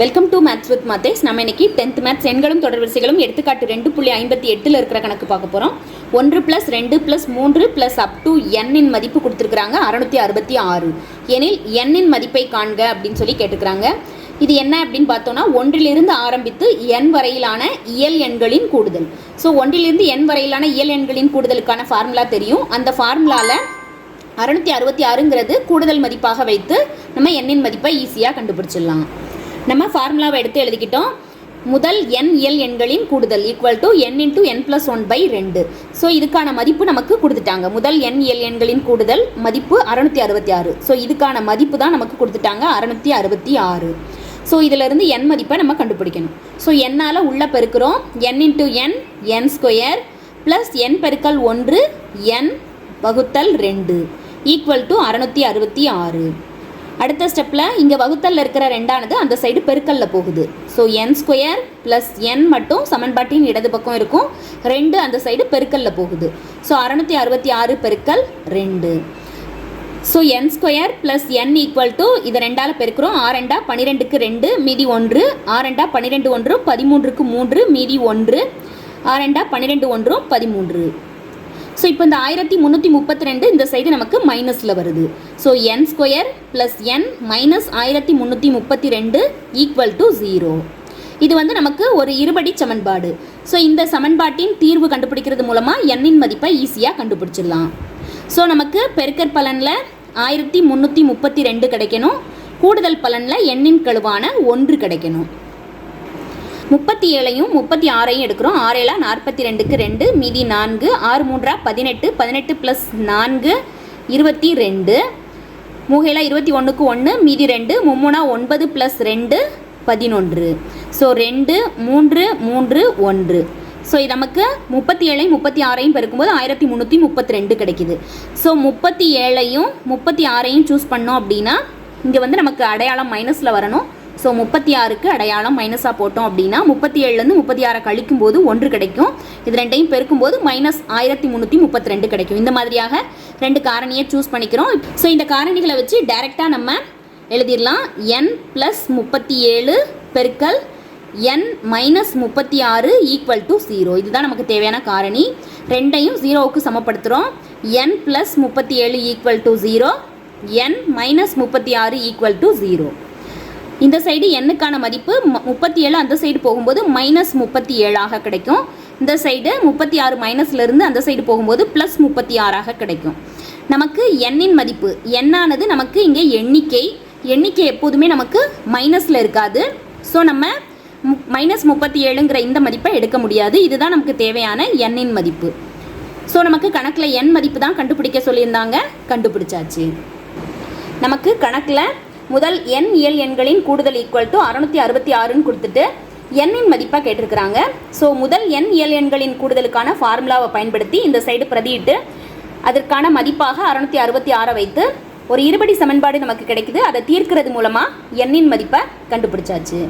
Welcome to maths with Mathes நம்ம இன்னைக்கு tenth maths எண்களும் தொடர்வரிசைகளும் எடுத்துக்காட்டு ரெண்டு புள்ளி ஐம்பத்தி எட்டில் இருக்கிற கணக்கு பார்க்க போகிறோம் ஒன்று ப்ளஸ் ரெண்டு ப்ளஸ் மூன்று ப்ளஸ் அப் டு எண்ணின் மதிப்பு கொடுத்துருக்குறாங்க அறநூற்றி அறுபத்தி ஆறு. எனில் எண்ணின் மதிப்பை காண்க அப்படின்னு சொல்லி கேட்டுக்கிறாங்க. இது என்ன அப்படின்னு பார்த்தோம்னா ஒன்றிலிருந்து ஆரம்பித்து எண் வரையிலான இயல் எண்களின் கூடுதல். ஸோ ஒன்றிலிருந்து எண் வரையிலான இயல் எண்களின் கூடுதலுக்கான ஃபார்முலா தெரியும். அந்த ஃபார்முலாவில் அறுநூற்றி அறுபத்தி ஆறுங்கிறது கூடுதல் மதிப்பாக வைத்து நம்ம எண்ணின் மதிப்பை ஈஸியாக கண்டுபிடிச்சிடலாம். நம்ம ஃபார்முலாவை எடுத்து எழுதிக்கிட்டோம். முதல் என் இயல் எண்களின் கூடுதல் equal to n into n plus one by ரெண்டு. ஸோ இதுக்கான மதிப்பு நமக்கு கொடுத்துட்டாங்க. முதல் எண் இயல் எண்களின் கூடுதல் மதிப்பு அறநூற்றி அறுபத்தி ஆறு. ஸோ இதுக்கான மதிப்பு தான் நமக்கு கொடுத்துட்டாங்க அறநூற்றி அறுபத்தி ஆறு. ஸோ இதிலிருந்து எண் மதிப்பை நம்ம கண்டுபிடிக்கணும். ஸோ என்னால் உள்ள பெருக்கிறோம். N into n n square plus n பெருக்கல் ஒன்று என் வகுத்தல் ரெண்டு. ஈக்குவல் டு அறநூற்றி அறுபத்தி ஆறு. அடுத்த ஸ்டெப்பில் இங்கே வகுத்தலில் இருக்கிற ரெண்டானது அந்த சைடு பெருக்கல்ல போகுது. So n square plus n மட்டும் சமன்பாட்டின் இடது பக்கம் இருக்கும். ரெண்டு அந்த சைடு பெருக்கல்ல போகுது. ஸோ அறநூற்றி அறுபத்தி ஆறு பெருக்கல் ரெண்டு. So n square plus n equal to இதை ரெண்டால் பெருக்கிறோம். ஆரெண்டா பன்னிரெண்டுக்கு ரெண்டு மீதி ஒன்று. ஆரெண்டா பன்னிரெண்டு ஒன்று பதிமூன்றுக்கு மூன்று மீதி ஒன்று. ஆரெண்டா பன்னிரெண்டு ஒன்றும் பதிமூன்று. ஸோ இப்போ இந்த ஆயிரத்தி முந்நூற்றி முப்பத்தி ரெண்டு இந்த சைடு நமக்கு மைனஸில் வருது. So n square plus n minus ஆயிரத்தி முந்நூற்றி முப்பத்தி ரெண்டு ஈக்குவல் டு ஜீரோ இது வந்து நமக்கு ஒரு இருபடி சமன்பாடு. ஸோ இந்த சமன்பாட்டின் தீர்வு கண்டுபிடிக்கிறது மூலமாக எண்ணின் மதிப்பை ஈஸியாக கண்டுபிடிச்சிடலாம். ஸோ நமக்கு பெருக்கற் பலனில் ஆயிரத்தி முந்நூற்றி முப்பத்தி ரெண்டு கிடைக்கணும். கூடுதல் பலனில் எண்ணின் கழுவான ஒன்று கிடைக்கணும். முப்பத்தி ஏழையும் முப்பத்தி ஆறையும் எடுக்கிறோம். ஆறேழா நாற்பத்தி ரெண்டுக்கு ரெண்டு மீதி நான்கு ஆறு மூன்றா பதினெட்டு பதினெட்டு ப்ளஸ் நான்கு இருபத்தி ரெண்டு மூகையிலா இருபத்தி ஒன்றுக்கு ஒன்று மீதி ரெண்டு மும்முனா ஒன்பது ப்ளஸ் ரெண்டு பதினொன்று. ஸோ ரெண்டு மூன்று மூன்று ஒன்று. ஸோ இது நமக்கு முப்பத்தி ஏழையும் முப்பத்தி ஆறையும் பெருக்கும்போது ஆயிரத்தி முந்நூற்றி முப்பத்தி ரெண்டு கிடைக்குது. ஸோ முப்பத்தி ஏழையும் முப்பத்தி ஆறையும் சூஸ் பண்ணோம் அப்படின்னா இங்கே வந்து நமக்கு அடையாளம் மைனஸில் வரணும். ஸோ முப்பத்தி ஆறுக்கு அடையாளம் மைனஸாக போட்டோம் அப்படின்னா முப்பத்தி ஏழுலேருந்து முப்பத்தி ஆறை கழிக்கும் போது ஒன்று கிடைக்கும். இது ரெண்டையும் பெருக்கும்போது மைனஸ் ஆயிரத்தி முந்நூற்றி முப்பத்தி ரெண்டு கிடைக்கும். இந்த மாதிரியாக ரெண்டு காரணியை சூஸ் பண்ணிக்கிறோம். ஸோ இந்த காரணிகளை வச்சு டைரெக்டாக நம்ம எழுதிடலாம். என் ப்ளஸ் முப்பத்தி ஏழு பெருக்கல் என் மைனஸ் முப்பத்தி ஆறு ஈக்குவல் டு ஜீரோ இதுதான் நமக்கு தேவையான காரணி. ரெண்டையும் ஜீரோவுக்கு சமப்படுத்துகிறோம் என் ப்ளஸ் முப்பத்தி ஏழு equal to zero n minus முப்பத்தி ஆறு ஈக்குவல் டு ஜீரோ இந்த சைடு எண்ணுக்கான மதிப்பு முப்பத்தி ஏழு அந்த சைடு போகும்போது மைனஸ் முப்பத்தி ஏழாக கிடைக்கும். இந்த சைடு முப்பத்தி ஆறு மைனஸ்லேருந்து அந்த சைடு போகும்போது ப்ளஸ் முப்பத்தி ஆறாக கிடைக்கும். நமக்கு எண்ணின் மதிப்பு. எண்ணானது நமக்கு இங்கே எண்ணிக்கை. எண்ணிக்கை எப்போதுமே நமக்கு மைனஸில் இருக்காது. ஸோ நம்ம மைனஸ் முப்பத்தி ஏழுங்கிற இந்த மதிப்பை எடுக்க முடியாது. இதுதான் நமக்கு தேவையான எண்ணின் மதிப்பு. ஸோ நமக்கு கணக்கில் எண் மதிப்பு தான் கண்டுபிடிக்க சொல்லியிருந்தாங்க. கண்டுபிடிச்சாச்சு. நமக்கு கணக்கில் முதல் எண் இயல் எண்களின் கூடுதல் ஈக்குவல் டு அறுநூத்தி அறுபத்தி ஆறுன்னு கொடுத்துட்டு எண்ணின் மதிப்பாக கேட்டிருக்கிறாங்க. ஸோ முதல் எண் இயல் எண்களின் கூடுதலுக்கான ஃபார்முலாவை பயன்படுத்தி இந்த சைடு பிரதியிட்டு அதற்கான மதிப்பாக அறுநூத்தி அறுபத்தி ஆறை வைத்து ஒரு இருபடி சமன்பாடு நமக்கு கிடைக்குது. அதை தீர்க்கிறது மூலமாக எண்ணின் மதிப்பை கண்டுபிடிச்சாச்சு.